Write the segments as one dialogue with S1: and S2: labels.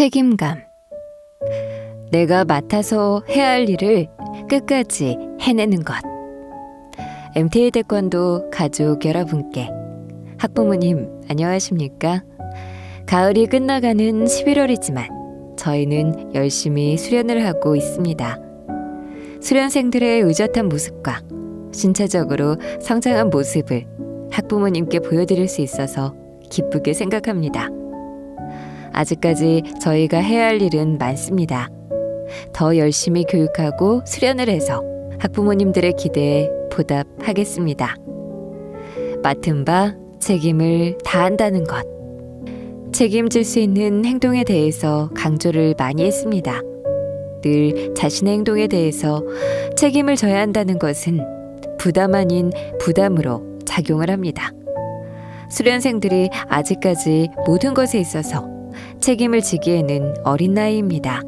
S1: 책임감. 내가 맡아서 해야 할 일을 끝까지 해내는 것. MTA 태권도 가족 여러분께 학부모님 안녕하십니까? 가을이 끝나가는 11월이지만 저희는 열심히 수련을 하고 있습니다. 수련생들의 의젓한 모습과 신체적으로 성장한 모습을 학부모님께 보여드릴 수 있어서 기쁘게 생각합니다. 아직까지 저희가 해야 할 일은 많습니다. 더 열심히 교육하고 수련을 해서 학부모님들의 기대에 보답하겠습니다. 맡은 바 책임을 다한다는 것. 책임질 수 있는 행동에 대해서 강조를 많이 했습니다. 늘 자신의 행동에 대해서 책임을 져야 한다는 것은 부담 아닌 부담으로 작용을 합니다. 수련생들이 아직까지 모든 것에 있어서 책임을 지기에는 어린 나이입니다.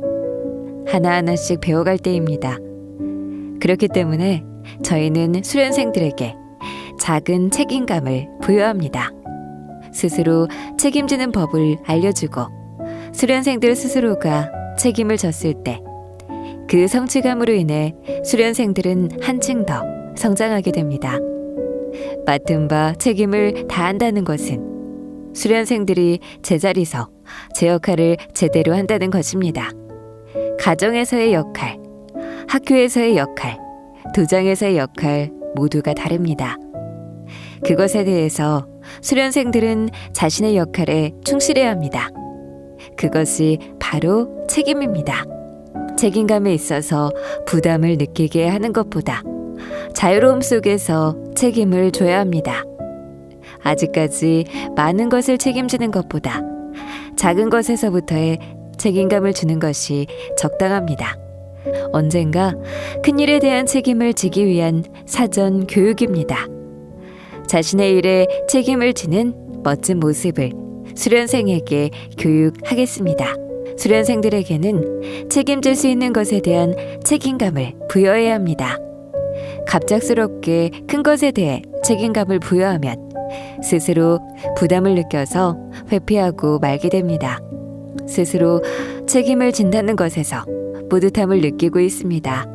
S1: 하나하나씩 배워갈 때입니다. 그렇기 때문에 저희는 수련생들에게 작은 책임감을 부여합니다. 스스로 책임지는 법을 알려주고 수련생들 스스로가 책임을 졌을 때 그 성취감으로 인해 수련생들은 한층 더 성장하게 됩니다. 맡은 바 책임을 다한다는 것은 수련생들이 제자리서 제 역할을 제대로 한다는 것입니다. 가정에서의 역할, 학교에서의 역할, 도장에서의 역할 모두가 다릅니다. 그것에 대해서 수련생들은 자신의 역할에 충실해야 합니다. 그것이 바로 책임입니다. 책임감에 있어서 부담을 느끼게 하는 것보다 자유로움 속에서 책임을 져야 합니다. 아직까지 많은 것을 책임지는 것보다 작은 것에서부터의 책임감을 주는 것이 적당합니다. 언젠가 큰 일에 대한 책임을 지기 위한 사전 교육입니다. 자신의 일에 책임을 지는 멋진 모습을 수련생에게 교육하겠습니다. 수련생들에게는 책임질 수 있는 것에 대한 책임감을 부여해야 합니다. 갑작스럽게 큰 것에 대해 책임감을 부여하면 스스로 부담을 느껴서 회피하고 말게 됩니다. 스스로 책임을 진다는 것에서 뿌듯함을 느끼고 있습니다.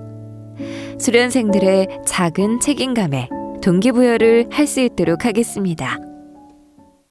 S1: 수련생들의 작은 책임감에 동기부여를 할 수 있도록 하겠습니다.